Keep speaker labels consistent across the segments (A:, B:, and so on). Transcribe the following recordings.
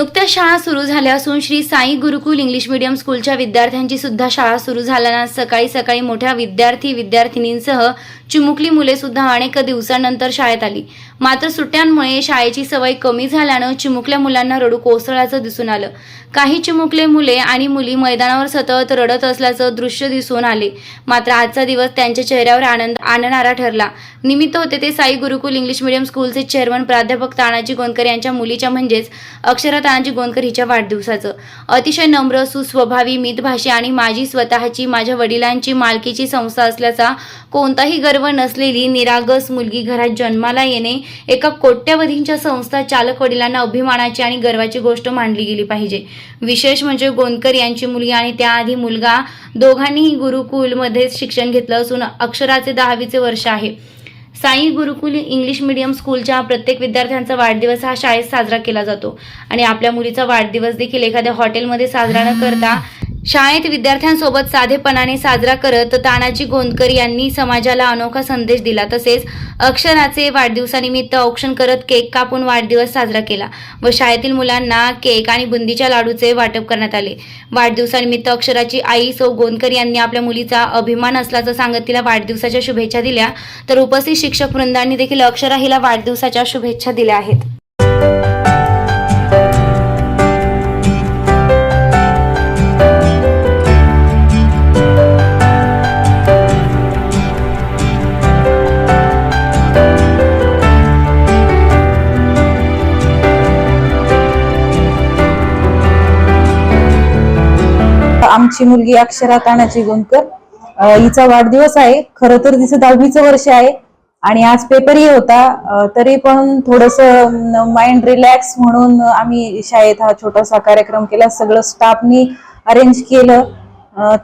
A: no नुकत्याच शाळा सुरू झाल्या असून श्री साई गुरुकुल इंग्लिश मीडियम स्कूलच्या विद्यार्थ्यांची सुद्धा शाळा सुरू झाल्यानं सकाळी सकाळी मोठ्या विद्यार्थी विद्यार्थिनींसह चिमुकली मुले सुद्धा अनेक दिवसांनंतर शाळेत आली. मात्र सुट्ट्यांमुळे शाळेची सवय कमी झाल्यानं चिमुकल्या मुलांना रडू कोसळल्याचं दिसून आलं. काही चिमुकले मुले आणि मुली मैदानावर सतत रडत असल्याचं दृश्य दिसून आले. मात्र आजचा दिवस त्यांच्या चेहऱ्यावर आनंद आणणारा ठरला. निमित्त होते ते साई गुरुकुल इंग्लिश मीडियम स्कूलचे चेअरमन प्राध्यापक तानाजी गोंदकर यांच्या मुलीच्या म्हणजेच अक्षरा तानाजी गोंदकर हिच्या वाढदिवसाचं. अतिशय नम्र सुस्वभावी मितभाषी आणि माझी स्वतःची माझ्या वडिलांची मालकीची संस्था असल्याचा कोणताही गर्व नसलेली निरागस मुलगी घरात जन्माला येणे एका कोट्यवधींच्या संस्था चालक वडिलांना अभिमानाची आणि गर्वाची गोष्ट मानली गेली पाहिजे. विशेष म्हणजे गोंदकर यांची मुलगी आणि त्याआधी मुलगा दोघांनीही गुरुकुलमध्ये शिक्षण घेतलं असून अक्षराचे दहावीचे वर्ष आहे. साई गुरुकुल इंग्लिश मीडियम स्कूलच्या प्रत्येक विद्यार्थ्यांचा वाढदिवस हा शाळेत साजरा केला जातो. आणि आपल्या मुलीचा वाढदिवस देखील एखाद्या हॉटेलमध्ये साजरा न करता शाळेत विद्यार्थ्यांसोबत साधेपणाने साजरा करत तानाजी गोंदकर यांनी समाजाला अनोखा संदेश दिला. तसेच अक्षराचे वाढदिवसानिमित्त औक्षण करत केक कापून वाढदिवस साजरा केला व शाळेतील मुलांना केक आणि बुंदीच्या लाडूचे वाटप करण्यात आले. वाढदिवसानिमित्त अक्षराची आई सौ गोंदकर यांनी आपल्या मुलीचा अभिमान असल्याचं सांगत तिला वाढदिवसाच्या शुभेच्छा दिल्या. तर उपस्थित शिक्षक वृंदांनी देखील अक्षरा हिला वाढदिवसाच्या शुभेच्छा दिल्या आहेत.
B: आमची मुलगी अक्षरा तानाजी गोंदकर हिचा वाढदिवस आहे. खर तर तिचं दहावीचं वर्ष आहे. आणि आज पेपरही होता. तरी पण थोडस माइंड रिलॅक्स म्हणून आम्ही शाळेत हा छोटासा कार्यक्रम केला. सगळं स्टाफनी अरेंज केलं.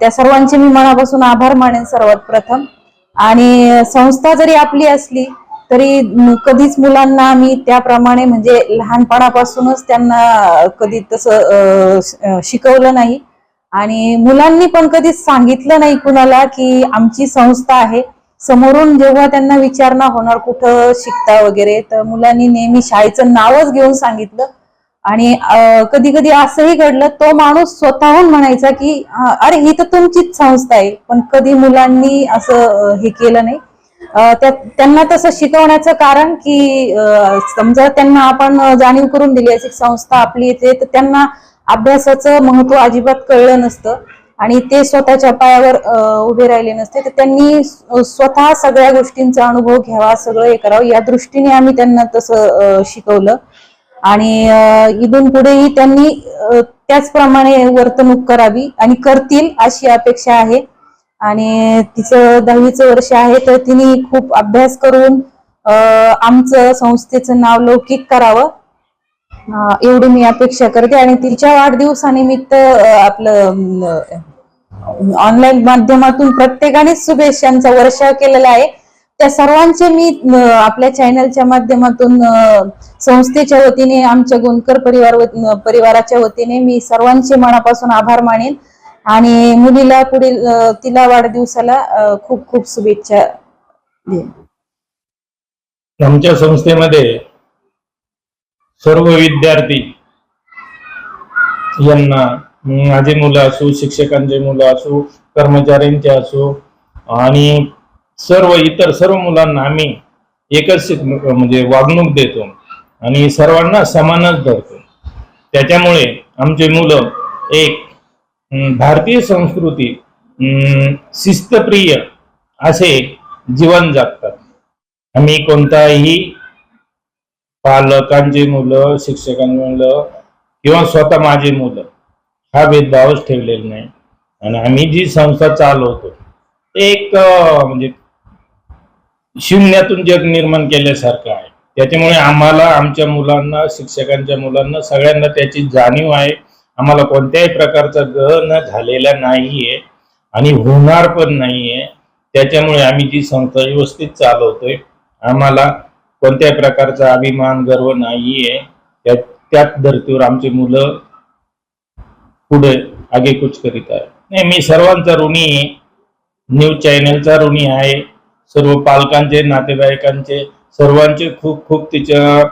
B: त्या सर्वांचे मी मनापासून आभार मानेन सर्वात प्रथम. आणि संस्था जरी आपली असली तरी कधीच मुलांना आम्ही त्याप्रमाणे म्हणजे लहानपणापासूनच त्यांना कधी तसं शिकवलं नाही. आणि मुलांनी पण कधीच सांगितलं नाही कुणाला की आमची संस्था आहे. समोरून जेव्हा त्यांना विचारणा होणार कुठं शिकता वगैरे तर मुलांनी नेहमी शाळेचं नावच घेऊन सांगितलं. आणि कधी कधी असंही घडलं तो माणूस स्वतःहून म्हणायचा की अरे ही तर तुमचीच संस्था आहे. पण कधी मुलांनी असं हे केलं नाही. त्यांना तसं शिकवण्याचं कारण की समजा त्यांना आपण जाणीव करून दिली अशी संस्था आपली येते तर त्यांना अभ्यासाचं महत्त्व अजिबात कळलं नसतं. आणि ते स्वतःच्या पायावर उभे राहिले नसते. तर त्यांनी स्वतः सगळ्या गोष्टींचा अनुभव घ्यावा सगळं हे करावं. या दृष्टीने आम्ही त्यांना तसं शिकवलं. आणि इथून पुढेही त्यांनी त्याचप्रमाणे वर्तणूक करावी आणि करतील अशी अपेक्षा आहे. आणि तिचं दहावीचं वर्ष आहे तर तिने खूप अभ्यास करून आमचं संस्थेचं नाव लौकिक करावं. एवढी मी अपेक्षा करते आणि तिच्या वाढदिवसानिमित्त आपलं ऑनलाईन माध्यमातून प्रत्येकाने शुभेच्छांचा वर्षाव केलेला आहे. त्या सर्वांचे मी आपल्या चॅनलच्या माध्यमातून संस्थेच्या वतीने आमच्या गोंदकर परिवार परिवाराच्या वतीने मी सर्वांचे मनापासून आभार मानेन आणि मुलीला पुढील तिला वाढदिवसाला खूप खूप शुभेच्छा देईन.
C: आमच्या संस्थेमध्ये सर्व विद्यार्थी यांना माझे माझी मुलं असो शिक्षकांचे मुलं असो कर्मचाऱ्यांचे असो आणि सर्व इतर सर्व मुलांना आम्ही एकच म्हणजे वागणूक देतो आणि सर्वांना समानच धरतो. त्याच्यामुळे आमचे मुलं एक भारतीय संस्कृती अं, शिस्तप्रिय असे जीवन जगतात. आम्ही कोणताही पालकांची मुलं शिक्षकांची मुलं किंवा स्वतः माझी मुलं हा भेदभावच ठेवलेला नाही. आणि आम्ही जी संस्था चालवतो ते एक म्हणजे शून्यातून जग निर्माण केल्यासारखं आहे. त्याच्यामुळे आम्हाला आमच्या मुलांना शिक्षकांच्या मुलांना सगळ्यांना त्याची जाणीव आहे. आम्हाला कोणत्याही प्रकारचा ग्रह झालेला नाहीये आणि होणार पण नाहीये. त्याच्यामुळे आम्ही जी संस्था व्यवस्थित चालवतोय आम्हाला कोणत्याही प्रकारचा अभिमान गर्व नाहीये. त्याच धर्तीवर आमची मुलं पुढे आगेकूच करीत आहे नाही मी सर्वांचा ऋणी आहे. न्यूज चॅनलचा ऋणी आहे. सर्व पालकांचे नातेवाईकांचे सर्वांचे खूप खूप तिच्या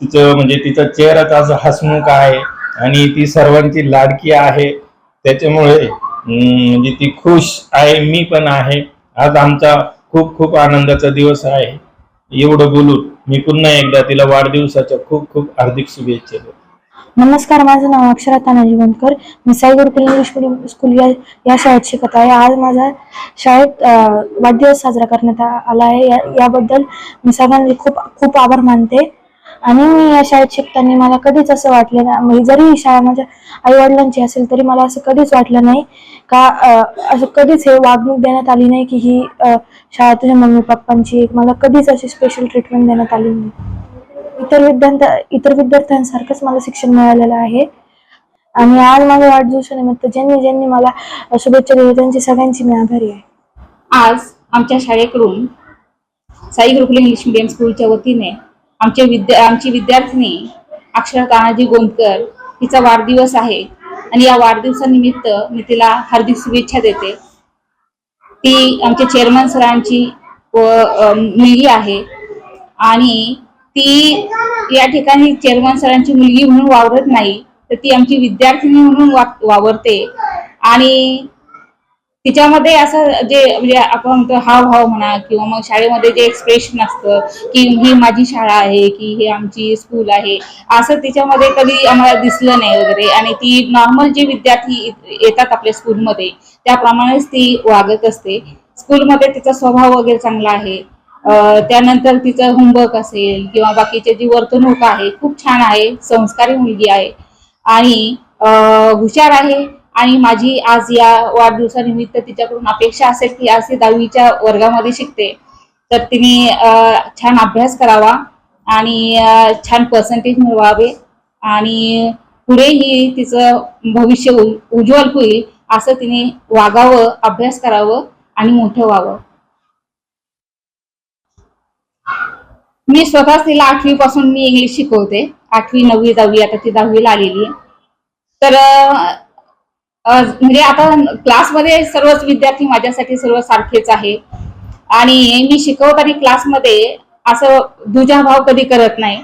C: तिचं म्हणजे तिचा चेहराच असं हसमुख आहे आणि ती सर्वांची लाडकी आहे. त्याच्यामुळे म्हणजे ती खुश आहे मी पण आहे. आज आमचा खूप खूप आनंदाचा दिवस आहे. एवढं बोलून मी पुन्हा एकदा तिला वाढदिवसाच्या खूप खूप हार्दिक शुभेच्छा देतो.
D: नमस्कार माझं नाव अक्षरा तानाजी गोंदकर मी Sai Gurukul English medium school या या शाळेत शिकत आहे. आज माझा शाळेत वाढदिवस साजरा करण्यात आला आहे. याबद्दल मी सगळ्यांचे खूप खूप आभार मानते. आणि मी या शाळेत शिकताना मला कधीच असं वाटलं नाही म्हणजे जरी ही शाळा माझ्या आई वडिलांची असेल तरी मला असं कधीच वाटलं नाही का असं कधीच हे वागणूक देण्यात आली नाही की ही शाळा तुझ्या मम्मी पप्पांची मला कधीच अशी स्पेशल ट्रीटमेंट देण्यात आली नाही. इतर विद्यार्थ्या इतर विद्यार्थ्यांसारखंच मला शिक्षण मिळालेलं आहे. आणि आज माझ्या वाढदिवसानिमित्त ज्यांनी ज्यांनी मला शुभेच्छा दिल्या त्यांची सगळ्यांची मी आभारी आहे.
E: आज आमच्या शाळेकडून साई गुरुकुल इंग्लिश मीडियम स्कूलच्या वतीने आमचे विद्या आमची विद्यार्थिनी अक्षरा तानाजी गोंदकर हिचा वाढदिवस आहे आणि या वाढदिवसानिमित्त मी तिला हार्दिक शुभेच्छा देते. ती आमच्या चेअरमन सरांची व मुलगी आहे आणि ती या ठिकाणी चेअरमन सरांची मुलगी म्हणून वावरत नाही तर ती आमची विद्यार्थिनी म्हणून वा- वावरते आणि तिच्यामध्ये असं जे म्हणजे आपण म्हणतो हावभाव म्हणा किंवा मग शाळेमध्ये जे एक्सप्रेशन असतं की ही माझी शाळा आहे की हे आमची स्कूल आहे असं तिच्यामध्ये कधी आम्हाला दिसलं नाही वगैरे. आणि ती नॉर्मल जे विद्यार्थी येतात आपल्या स्कूलमध्ये त्याप्रमाणेच ती वागत असते. स्कूलमध्ये तिचा स्वभाव वगैरे चांगला आहे. त्यानंतर तिचं होमवर्क असेल किंवा बाकीचे जी वर्तणूक आहे खूप छान आहे संस्कारी मुलगी आहे. आणि हुशार आहे आणि माझी आज या वाढदिवसानिमित्त तिच्याकडून अपेक्षा असेल की आज ती दहावीच्या वर्गामध्ये शिकते. तर तिने छान अभ्यास करावा आणि छान पर्सेंटेज मिळवावे आणि पुढेही तिचं भविष्य उज्ज्वल होईल असं तिने वागावं अभ्यास करावं आणि मोठं व्हावं. मी स्वतःच तिला आठवी पासून मी इंग्लिश शिकवते. आठवी नववी दहावी आता ती दहावीला आलेली आहे. तर म्हणजे आता क्लासमध्ये सर्वच विद्यार्थी माझ्यासाठी सर्व सारखेच आहे. आणि मी शिकवताना क्लासमध्ये असं दुजाभाव कधी करत नाही.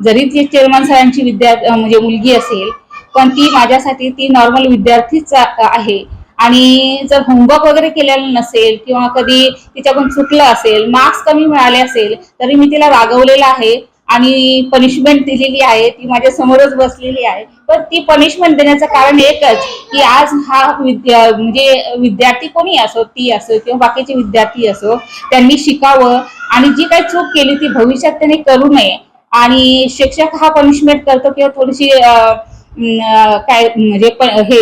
E: जरी ती चेअरमन सरांची विद्यार्थी म्हणजे मुलगी असेल पण ती माझ्यासाठी ती नॉर्मल विद्यार्थीच आहे. आणि जर होमवर्क वगैरे केलेलं नसेल किंवा कधी तिच्याकडून चुकलं असेल मार्क्स कमी मिळाले असेल तरी मी तिला रागवलेलं आहे आणि पनिशमेंट दिलेली आहे. ती माझ्या समोरच बसलेली आहे. पण ती पनिशमेंट देण्याचं कारण एकच की आज हा विद्या म्हणजे विद्यार्थी कोणी असो ती असो किंवा बाकीचे विद्यार्थी असो त्यांनी शिकावं आणि जी काही चूक केली ती भविष्यात त्यांनी करू नये. आणि शिक्षक हा पनिशमेंट करतो किंवा थोडीशी काय म्हणजे हे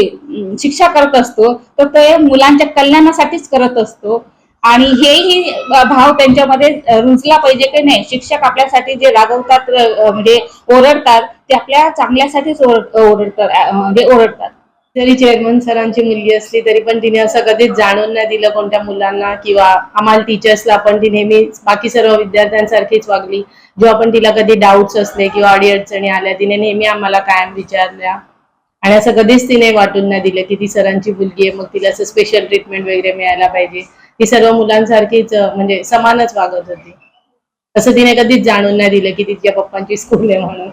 E: शिक्षा करत असतो तर ते मुलांच्या कल्याणासाठीच करत असतो. आणि हेही भाव त्यांच्यामध्ये रुजला पाहिजे की नाही? शिक्षक आपल्यासाठी जे रागवतात म्हणजे ओरडतात ते आपल्या चांगल्यासाठीच ओरडतात म्हणजे ओरडतात.
F: जरी चेअरमन सरांची मुलगी असली तरी पण तिने असं कधीच जाणून नाही दिलं कोणत्या मुलांना किंवा आम्हाला टीचर्सला पण ती नेहमी बाकी सर्व विद्यार्थ्यांसारखीच वागली. जेव्हा पण तिला कधी डाऊट्स असले किंवा अडीअडचणी आल्या तिने नेहमी आम्हाला कायम विचारल्या. आणि असं कधीच तिने वाटून नाही दिलं की ती सरांची मुलगी आहे मग तिला असं स्पेशल ट्रीटमेंट वगैरे मिळायला पाहिजे. ती सर्व मुलांसारखीच म्हणजे समानच वागत होती. असं तिने कधीच जाणून नाही दिलं की तिच्या पप्पांची स्कूल आहे म्हणून.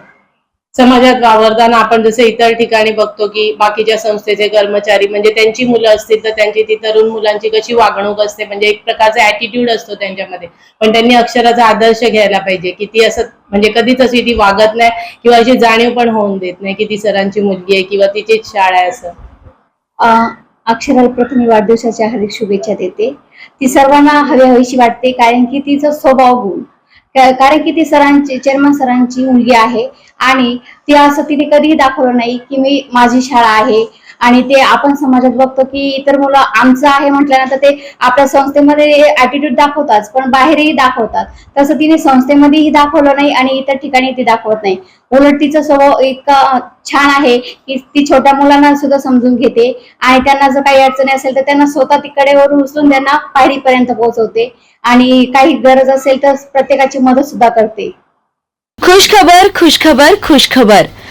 F: समाजात वावरताना आपण जसं इतर ठिकाणी बघतो की बाकीच्या संस्थेचे कर्मचारी म्हणजे त्यांची मुलं असतील तर त्यांची ती तरुण मुलांची कशी वागणूक असते म्हणजे एक प्रकारचा ऍटिट्यूड असतो त्यांच्यामध्ये. पण त्यांनी अक्षराचा आदर्श घ्यायला पाहिजे की ती असं म्हणजे कधीच अशी ती वागत नाही किंवा अशी जाणीव पण होऊन देत नाही की ती सरांची मुलगी आहे किंवा तिचीच शाळा आहे असं.
E: अक्षराला प्रथम वाढदिवसाच्या हार्दिक शुभेच्छा देते. ती सर्वांना हवी हवीशी वाटते कारण की तिचा स्वभाव गुण. कारण की ती सरांची चेअरमन सरांची मुलगी आहे. आणि ती असं तिने कधीही दाखवलं नाही की मी माझी शाळा आहे. आणि ते आपण समाजात बघतो की इतर मुलं आमचं आहे म्हटल्यानंतर ते आपल्या संस्थेमध्ये ऍटिट्यूड दाखवतात पण बाहेरही दाखवतात. तसं तिने संस्थेमध्येही दाखवलं नाही आणि इतर ठिकाणी ती दाखवत नाही. उलट तिचा स्वभाव इतका छान आहे की ती छोट्या मुलांना सुद्धा समजून घेते आणि त्यांना जर काही अडचणी असेल तर त्यांना स्वतः तिकडे वरून उचलून त्यांना पायरीपर्यंत पोहोचवते आणि काही गरज असेल तर प्रत्येकाची मदत सुद्धा करते.
A: खुश खबर खुश खबर खुश खबर